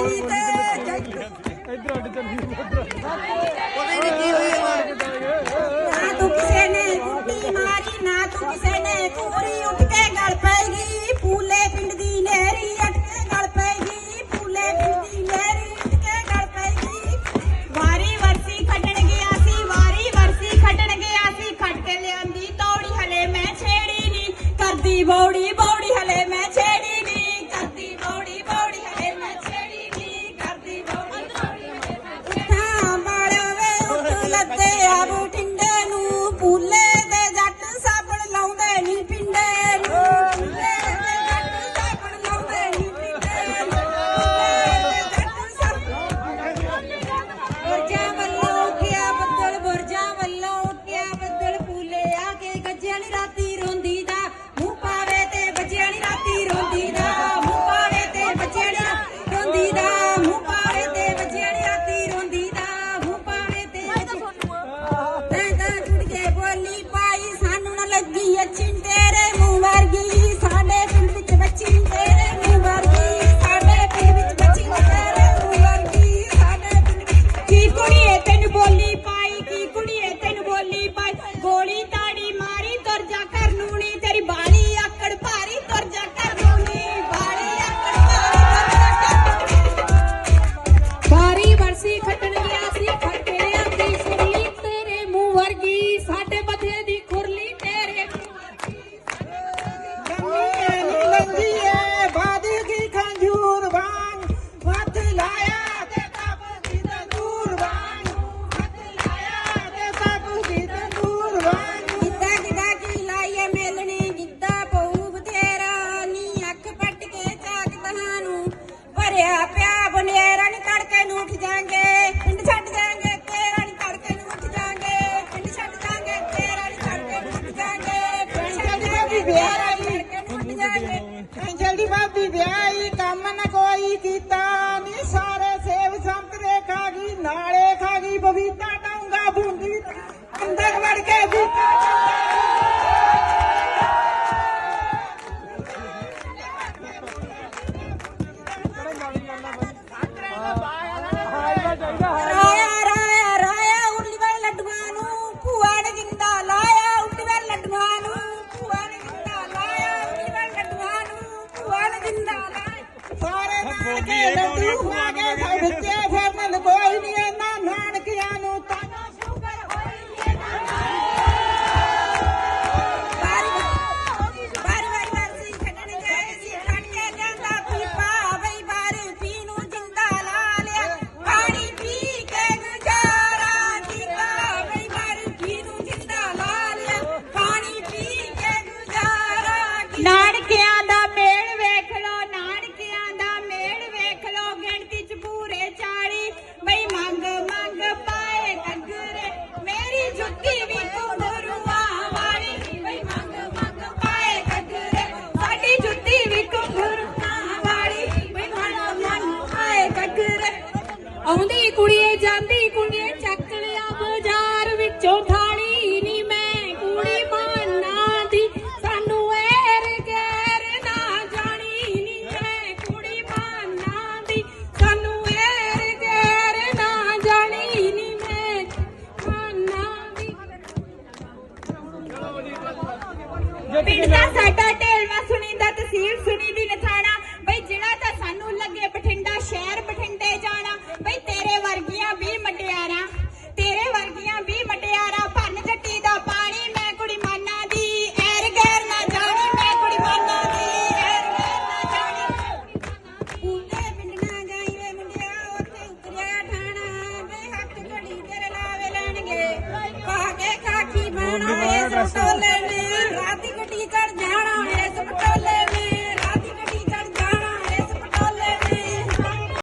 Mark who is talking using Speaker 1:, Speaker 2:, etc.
Speaker 1: ਨਹੀਂ ਤੇ
Speaker 2: ਇਧਰ ਅੱਡ ਚੱਲੀ ਕੋਈ ਨਹੀਂ ਕੀ ਹੋਈ
Speaker 1: ਨਾ ਤੂੰ ਕਿਸੇ ਨੇ ਕੁੱਟੀ ਮਾਰੀ ਨਾ ਤੂੰ ਕਿਸੇ ਨੇ ਕੋਰੀ ਉੱਠ ਕੇ ਗਲ ਪੈਗੀ ਫੂਲੇ ਪਿੰਡ ਦੀ ਨਹਿਰੀ ਅੱਟ ਕੇ ਗਲ ਪੈਗੀ ਫੂਲੇ ਪਿੰਡ ਦੀ ਨਹਿਰੀ ਉੱਠ ਕੇ ਗਲ ਪੈਗੀ ਵਾਰੀ ਵਰਸੀ ਖੱਟਣ ਗਿਆ ਸੀ ਵਾਰੀ ਵਰਸੀ ਖੱਟਣ ਗਿਆ ਸੀ ਖੱਟ ਕੇ ਲਿਆਂਦੀ ਤੌੜੀ, ਹਲੇ ਮੈਂ ਛੇੜੀ ਨਹੀਂ ਕਰਦੀ ਬੌੜੀ। ਦੀ
Speaker 3: ਵਿਆਹੀ ਕੰਮ ਨਾ ਕੋਈ ਕੀਤਾ ਨਹੀਂ ਸਾਰੇ ਸੇਵ ਸੰਤ ਦੇ ਖਾ ਗਈ, ਨਾਲੇ ਖਾ ਗਈ ਬਬੀਤਾ ਕੇ ਲੱਡੂ ਖਵਾ ਕੇ ਖਾ ਦਿੱਤੇ ਫਿਰ ਮਨ ਕੋਈ ਨਹੀਂ
Speaker 4: ਆਉਂਦੀ ਕੁੜੀਏ, ਜਾਂਦੀ ਕੁੜੀਏ, ਚੱਕ ਲਿਆ ਬਾਜ਼ਾਰ ਵਿੱਚੋਂ ਥਾਲੀ। ਨੀ ਮੈਂ ਕੁੜੀ ਮਾਨਾ ਦੀ ਸਾਨੂੰ ਐਰ ਗੈਰ ਨਾ ਜਾਣੀ। ਨੀ ਮੈਂ ਕੁੜੀ ਮਾਨਾ ਦੀ ਸਾਨੂੰ ਐਰ ਗੈਰ ਨਾ ਜਾਣੀ। ਨੀ ਮੈਂ ਮਾਨਾ ਦੀ
Speaker 1: ਪਿੰਡ ਦਾ ਸਾਡਾ ਢੇਲਵਾ ਸੁਣੀ ਤਸਵੀਰ ਸੁਣੀ ਦੀ